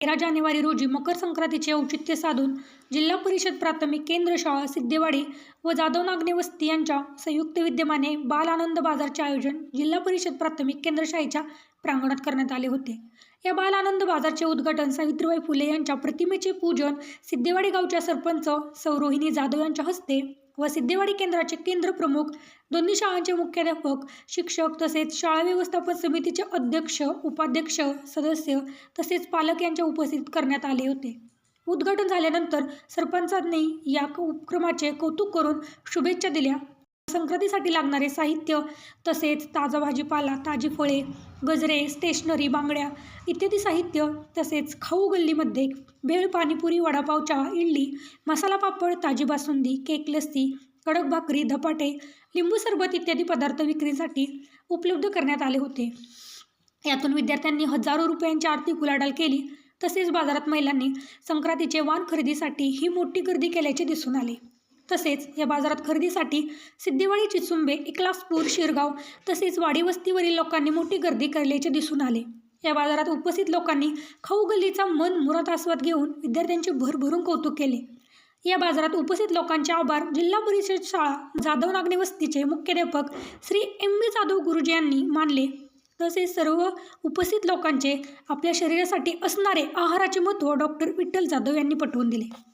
तेरा जानेवारी रोजी मकर संक्रांतीचे औचित्य साधून जिल्हा परिषद प्राथमिक केंद्र शाळा सिद्धेवाडी व जाधव नागने वस्ती यांच्या संयुक्त विद्यमाने बाल आनंद बाजारचे आयोजन जिल्हा परिषद प्राथमिक केंद्र शाळेच्या प्रांगणात करण्यात आले होते. या बाल आनंद बाजारचे उद्घाटन सावित्रीबाई फुले यांच्या प्रतिमेचे पूजन सिद्धेवाडी गावच्या सरपंच सौरोहिणी जाधव यांच्या हस्ते व सिद्धेवाडी केंद्राचे केंद्र प्रमुख दोन्ही शाळांचे मुख्याध्यापक शिक्षक तसेच शाळा व्यवस्थापन समितीचे अध्यक्ष उपाध्यक्ष सदस्य तसेच पालक यांच्या उपस्थित करण्यात आले होते. उद्घाटन झाल्यानंतर सरपंचांनी या उपक्रमाचे कौतुक करून शुभेच्छा दिल्या. संक्रांतीसाठी लागणारे साहित्य तसेच ताजा भाजीपाला ताजी फळे गजरे स्टेशनरी बांगड्या इत्यादी साहित्य तसेच खाऊ गल्लीमध्ये भेळ पाणीपुरी वडापाव चहा इडली मसाला पापड ताजी बासुंदी केक लस्सी कडक भाकरी धपाटे लिंबू सरबत इत्यादी पदार्थ विक्रीसाठी उपलब्ध करण्यात आले होते. यातून विद्यार्थ्यांनी हजारो रुपयांची आर्थिक उलाढाल केली. तसेच बाजारात महिलांनी संक्रांतीचे वाण खरेदीसाठी ही मोठी गर्दी केल्याचे दिसून आले. तसेच या बाजारात खरेदीसाठी सिद्धेवाडी चिचुंबे इकलासपूर शिरगाव तसेच वाडीवस्तीवरील लोकांनी मोठी गर्दी केल्याचे दिसून आले. या बाजारात उपस्थित लोकांनी खाऊ गल्लीचा मन मुरात आस्वाद घेऊन विद्यार्थ्यांचे भरभरून कौतुक केले. या बाजारात उपस्थित लोकांचे आभार जिल्हा परिषद शाळा जाधव नागणे वस्तीचे मुख्याध्यापक श्री एम बी जाधव गुरुजी यांनी मानले. तसेच सर्व उपस्थित लोकांचे आपल्या शरीरासाठी असणारे आहाराचे महत्त्व डॉक्टर विठ्ठल जाधव यांनी पटवून दिले.